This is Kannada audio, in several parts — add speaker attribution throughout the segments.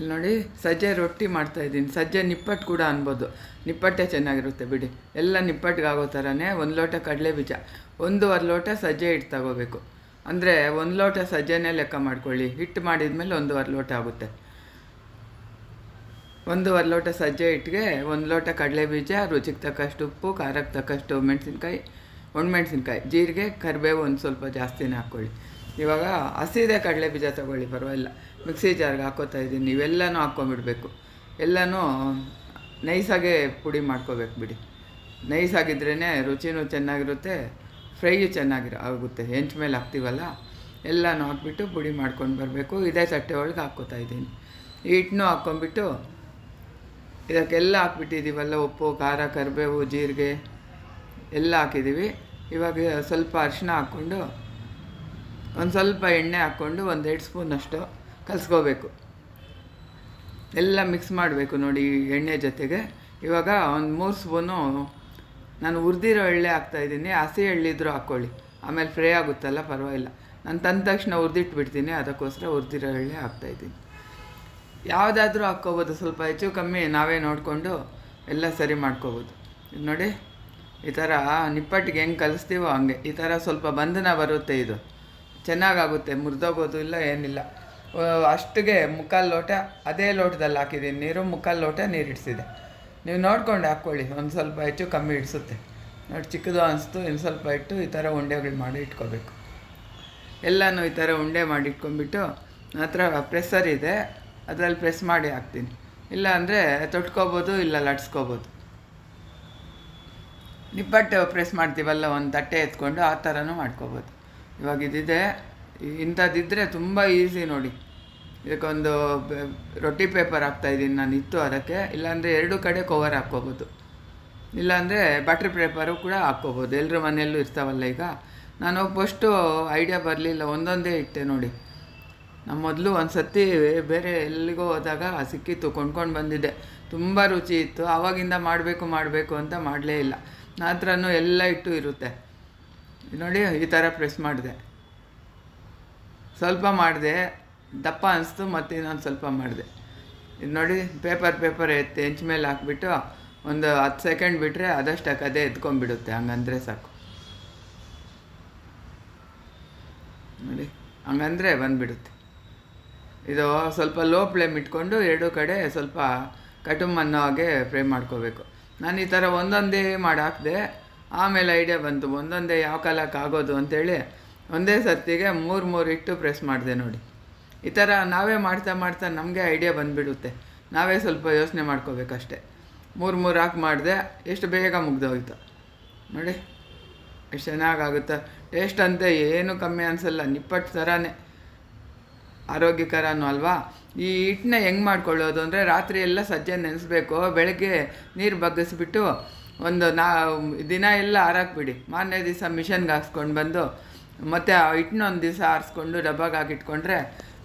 Speaker 1: ಇಲ್ಲಿ ನೋಡಿ, ಸಜ್ಜೆ ರೊಟ್ಟಿ ಮಾಡ್ತಾ ಇದ್ದೀನಿ. ಸಜ್ಜೆ ನಿಪ್ಪಟ್ಟು ಕೂಡ ಅನ್ಬೋದು. ನಿಪ್ಪಟ್ಟೆ ಚೆನ್ನಾಗಿರುತ್ತೆ, ಬಿಡಿ. ಎಲ್ಲ ನಿಪ್ಪಟ್ಟಿಗೆ ಆಗೋ ಥರನೇ ಒಂದು ಲೋಟ ಕಡಲೆ ಬೀಜ. ಒಂದೂವರೆ ಲೋಟ ಸಜ್ಜೆ ಹಿಟ್ಟು ತಗೋಬೇಕು. ಅಂದರೆ ಒಂದು ಲೋಟ ಸಜ್ಜೆನೇ ಲೆಕ್ಕ ಮಾಡ್ಕೊಳ್ಳಿ. ಹಿಟ್ಟು ಮಾಡಿದ್ಮೇಲೆ ಒಂದೂವರೆ ಲೋಟ ಆಗುತ್ತೆ. ಒಂದೂವರೆ ಲೋಟ ಸಜ್ಜೆ ಹಿಟ್ಟಿಗೆ ಒಂದು ಲೋಟ ಕಡಲೆ ಬೀಜ, ರುಚಿಗೆ ತಕ್ಕಷ್ಟು ಉಪ್ಪು, ಖಾರಕ್ಕೆ ತಕ್ಕಷ್ಟು ಮೆಣಸಿನ್ಕಾಯಿ, ಒಣಮೆಣಸಿನ್ಕಾಯಿ. ಜೀರಿಗೆ, ಕರಿಬೇವು ಒಂದು ಸ್ವಲ್ಪ ಜಾಸ್ತಿನೇ ಹಾಕ್ಕೊಳ್ಳಿ. ಇವಾಗ ಹಸಿದೆ ಕಡಲೆ ಬೀಜ ತೊಗೊಳ್ಳಿ, ಪರವಾಗಿಲ್ಲ. ಮಿಕ್ಸಿ ಜಾರ್ಗೆ ಹಾಕೋತಾ ಇದ್ದೀನಿ, ನೀವೆಲ್ಲನೂ ಹಾಕ್ಕೊಂಬಿಡ್ಬೇಕು ಎಲ್ಲನೂ ನೈಸಾಗೆ ಪುಡಿ ಮಾಡ್ಕೋಬೇಕು ಬಿಡಿ. ನೈಸಾಗಿದ್ರೇ ರುಚಿನೂ ಚೆನ್ನಾಗಿರುತ್ತೆ, ಫ್ರೈಯು ಚೆನ್ನಾಗಿರ, ಆಗುತ್ತೆ. ಹೆಂಚು ಮೇಲೆ ಹಾಕ್ತೀವಲ್ಲ, ಎಲ್ಲನೂ ಹಾಕ್ಬಿಟ್ಟು ಪುಡಿ ಮಾಡ್ಕೊಂಡು ಬರಬೇಕು. ಇದೇ ತಟ್ಟೆ ಒಳಗೆ ಹಾಕ್ಕೋತಾ ಇದ್ದೀನಿ. ಹಿಟ್ಟನ್ನು ಹಾಕ್ಕೊಂಬಿಟ್ಟು ಇದಕ್ಕೆಲ್ಲ ಹಾಕ್ಬಿಟ್ಟಿದ್ದೀವಲ್ಲ, ಉಪ್ಪು, ಖಾರ, ಕರಿಬೇವು, ಜೀರಿಗೆ, ಎಲ್ಲ ಹಾಕಿದ್ದೀವಿ. ಇವಾಗ ಸ್ವಲ್ಪ ಅರಿಶಿನ ಹಾಕ್ಕೊಂಡು ಒಂದು ಸ್ವಲ್ಪ ಎಣ್ಣೆ ಹಾಕ್ಕೊಂಡು ಒಂದು ಎರಡು ಸ್ಪೂನಷ್ಟು ಕಲಿಸ್ಕೋಬೇಕು. ಎಲ್ಲ ಮಿಕ್ಸ್ ಮಾಡಬೇಕು ನೋಡಿ ಎಣ್ಣೆ ಜೊತೆಗೆ. ಇವಾಗ ಒಂದು ಮೂರು ಸ್ಪೂನು ನಾನು ಹುರಿದಿರೋ ಎಳ್ಳೆ ಹಾಕ್ತಾಯಿದ್ದೀನಿ ಹಸಿ ಎಳ್ಳಿದ್ರು ಹಾಕ್ಕೊಳ್ಳಿ. ಆಮೇಲೆ ಫ್ರೈ ಆಗುತ್ತಲ್ಲ, ಪರವಾಗಿಲ್ಲ. ನಾನು ತಂದ ತಕ್ಷಣ ಹುರಿದಿಟ್ಬಿಡ್ತೀನಿ. ಅದಕ್ಕೋಸ್ಕರ ಹುರಿದಿರೋ ಎಳ್ಳೆ ಹಾಕ್ತಾಯಿದ್ದೀನಿ ಯಾವುದಾದ್ರೂ ಹಾಕ್ಕೋಬೋದು. ಸ್ವಲ್ಪ ಹೆಚ್ಚು ಕಮ್ಮಿ ನಾವೇ ನೋಡಿಕೊಂಡು ಎಲ್ಲ ಸರಿ ಮಾಡ್ಕೋಬೋದು. ನೋಡಿ, ಈ ಥರ ನಿಪ್ಪಟ್ಟಿಗೆ ಹೆಂಗೆ ಕಲಿಸ್ತೀವೋ ಹಂಗೆ. ಈ ಥರ ಸ್ವಲ್ಪ ಬಂಧನ ಬರುತ್ತೆ ಇದು. ಚೆನ್ನಾಗಾಗುತ್ತೆ, ಮುರಿದೋಗೋದು ಇಲ್ಲ, ಏನಿಲ್ಲ. ಅಷ್ಟಿಗೆ ಮುಕ್ಕಾಲು ಲೋಟ, ಅದೇ ಲೋಟದಲ್ಲಿ ಹಾಕಿದ್ದೀನಿ. ನೀರು ಮುಕ್ಕಾಲು ಲೋಟ, ನೀರು ಇಡಿಸಿದೆ ನೀವು ನೋಡ್ಕೊಂಡು ಹಾಕ್ಕೊಳ್ಳಿ, ಒಂದು ಸ್ವಲ್ಪ ಹೆಚ್ಚು ಕಮ್ಮಿ ಇಡಿಸುತ್ತೆ ನೋಡಿ, ಚಿಕ್ಕದು ಅನಿಸ್ತು, ಇನ್ನು ಸ್ವಲ್ಪ ಇಟ್ಟು ಈ ಥರ ಉಂಡೆಗಳು ಮಾಡಿ ಇಟ್ಕೋಬೇಕು. ಎಲ್ಲನೂ ಈ ಥರ ಉಂಡೆ ಮಾಡಿ ಇಟ್ಕೊಂಡ್ಬಿಟ್ಟು ಹತ್ರ ಪ್ರೆಸ್ಸರ್ ಇದೆ, ಅದರಲ್ಲಿ ಪ್ರೆಸ್ ಮಾಡಿ ಹಾಕ್ತೀನಿ. ಇಲ್ಲ ಅಂದರೆ ತೊಟ್ಕೋಬೋದು, ಇಲ್ಲ ಲಟ್ಸ್ಕೋಬೋದು. ನಿಪ್ಪಟ್ಟು ಪ್ರೆಸ್ ಮಾಡ್ತೀವಲ್ಲ, ಒಂದು ತಟ್ಟೆ ಎತ್ಕೊಂಡು ಆ ಥರನೂ ಮಾಡ್ಕೋಬೋದು. ಇವಾಗ ಇದಿದೆ ಇಂಥದ್ದಿದ್ದರೆ ತುಂಬ ಈಸಿ ನೋಡಿ. ಇದಕ್ಕೊಂದು ರೊಟ್ಟಿ ಪೇಪರ್ ಹಾಕ್ತಾಯಿದ್ದೀನಿ ನಾನು ಇತ್ತು ಅದಕ್ಕೆ. ಇಲ್ಲಾಂದರೆ ಎರಡು ಕಡೆ ಕವರ್ ಹಾಕ್ಕೋಬೋದು. ಇಲ್ಲಾಂದರೆ ಬಟ್ರ್ ಪೇಪರು ಕೂಡ ಹಾಕ್ಕೋಬೋದು. ಎಲ್ಲರ ಮನೆಯಲ್ಲೂ ಇರ್ತಾವಲ್ಲ ಈಗ. ನಾನು ಫಸ್ಟು ಐಡಿಯಾ ಬರಲಿಲ್ಲ, ಒಂದೊಂದೇ ಇಟ್ಟೆ ನೋಡಿ. ನಮ್ಮ ಮೊದಲು ಒಂದು ಸತಿ ಬೇರೆ ಎಲ್ಲಿಗೋ ಹೋದಾಗ ಸಿಕ್ಕಿತ್ತು, ಕೊಂಡ್ಕೊಂಡು ಬಂದಿದ್ದೆ. ತುಂಬ ರುಚಿ ಇತ್ತು. ಆವಾಗಿಂದ ಮಾಡಬೇಕು ಮಾಡಬೇಕು ಅಂತ ಮಾಡಲೇ ಇಲ್ಲ. ನನ್ನ ಹತ್ರನೂ ಎಲ್ಲ ಇಟ್ಟು ಇರುತ್ತೆ. ನೋಡಿ, ಈ ಥರ ಪ್ರೆಸ್ ಮಾಡಿದೆ. ಸ್ವಲ್ಪ ಮಾಡಿದೆ, ದಪ್ಪ ಅನಿಸ್ತು, ಮತ್ತು ಇನ್ನೊಂದು ಸ್ವಲ್ಪ ಮಾಡಿದೆ. ಇದು ನೋಡಿ ಪೇಪರ್ ಪೇಪರ್ ಎತ್ತಿ ಹೆಂಚ್ ಮೇಲೆ ಹಾಕ್ಬಿಟ್ಟು, ಒಂದು ಹತ್ತು ಸೆಕೆಂಡ್ ಬಿಟ್ಟರೆ ಅದಷ್ಟಕ್ಕೆ ಅದೇ ಎತ್ಕೊಂಡ್ಬಿಡುತ್ತೆ. ಹಂಗಂದರೆ ಸಾಕು. ನೋಡಿ, ಹಂಗಂದರೆ ಬಂದುಬಿಡುತ್ತೆ. ಇದು ಸ್ವಲ್ಪ ಲೋ ಫ್ಲೇಮ್ ಇಟ್ಕೊಂಡು ಎರಡೂ ಕಡೆ ಸ್ವಲ್ಪ ಕಟುಂಬ ಅನ್ನೋ ಹಾಗೆ ಫ್ರೈ ಮಾಡ್ಕೋಬೇಕು. ನಾನು ಈ ಥರ ಒಂದೊಂದೇ ಮಾಡಿ ಹಾಕಿದೆ ಆಮೇಲೆ ಐಡಿಯಾ ಬಂತು. ಒಂದೊಂದೇ ಯಾವ ಕಾಲಕ್ಕೆ ಆಗೋದು ಅಂತೇಳಿ ಒಂದೇ ಸತ್ತಿಗೆ ಮೂರು ಮೂರು ಇಟ್ಟು ಪ್ರೆಸ್ ಮಾಡಿದೆ ನೋಡಿ. ಈ ಥರ ನಾವೇ ಮಾಡ್ತಾ ಮಾಡ್ತಾ ನಮಗೆ ಐಡಿಯಾ ಬಂದುಬಿಡುತ್ತೆ. ನಾವೇ ಸ್ವಲ್ಪ ಯೋಚನೆ ಮಾಡ್ಕೋಬೇಕಷ್ಟೆ. ಮೂರು ಮೂರು ಹಾಕಿ ಮಾಡಿದೆ, ಎಷ್ಟು ಬೇಗ ಮುಗ್ದೋಯ್ತು. ನೋಡಿ, ಎಷ್ಟು ಚೆನ್ನಾಗಾಗುತ್ತೆ ಟೇಸ್ಟ್ ಅಂತ ಏನು ಕಮ್ಮಿ ಅನಿಸಲ್ಲ ನಿಪ್ಪಟ್ಟು ಥರನೇ ಆರೋಗ್ಯಕರನೂ ಅಲ್ವಾ? ಈ ಹಿಟ್ಟನ್ನ ಹೆಂಗೆ ಮಾಡ್ಕೊಳ್ಳೋದು ಅಂದರೆ ರಾತ್ರಿ ಎಲ್ಲ ಸಜ್ಜೆ ನೆನೆಸ್ಬೇಕು. ಬೆಳಗ್ಗೆ ನೀರು ಬಗ್ಗಿಸ್ಬಿಟ್ಟು ಒಂದು ನಾ, ದಿನ ಎಲ್ಲ ಆರಾಕ್ಬಿಡಿ. ಮಾರನೇ ದಿವಸ ಮಿಷನ್ಗೆ ಹಾಕ್ಸ್ಕೊಂಡು ಬಂದು, ಮತ್ತು ಆ ಹಿಟ್ಟನ್ನ ಒಂದು ದಿವಸ ಆರಿಸ್ಕೊಂಡು ಡಬ್ಬಾಗ ಹಾಕಿಟ್ಕೊಂಡ್ರೆ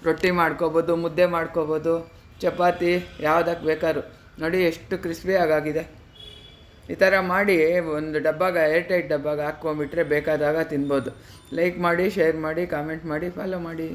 Speaker 1: ರೊಟ್ಟಿ ಮಾಡ್ಕೋಬೋದು, ಮುದ್ದೆ ಮಾಡ್ಕೋಬೋದು, ಚಪಾತಿ ಯಾವುದಕ್ಕೆ ಬೇಕಾದ್ರು. ನೋಡಿ ಎಷ್ಟು ಕ್ರಿಸ್ಪಿ ಆಗಾಗಿದೆ. ಈ ಥರ ಮಾಡಿ ಒಂದು ಡಬ್ಬಾಗ ಏರ್ ಟೈಟ್ ಡಬ್ಬಾಗ ಹಾಕ್ಕೊಂಬಿಟ್ರೆ ಬೇಕಾದಾಗ ತಿನ್ಬೋದು. ಲೈಕ್ ಮಾಡಿ, ಶೇರ್ ಮಾಡಿ, ಕಾಮೆಂಟ್ ಮಾಡಿ, ಫಾಲೋ ಮಾಡಿ.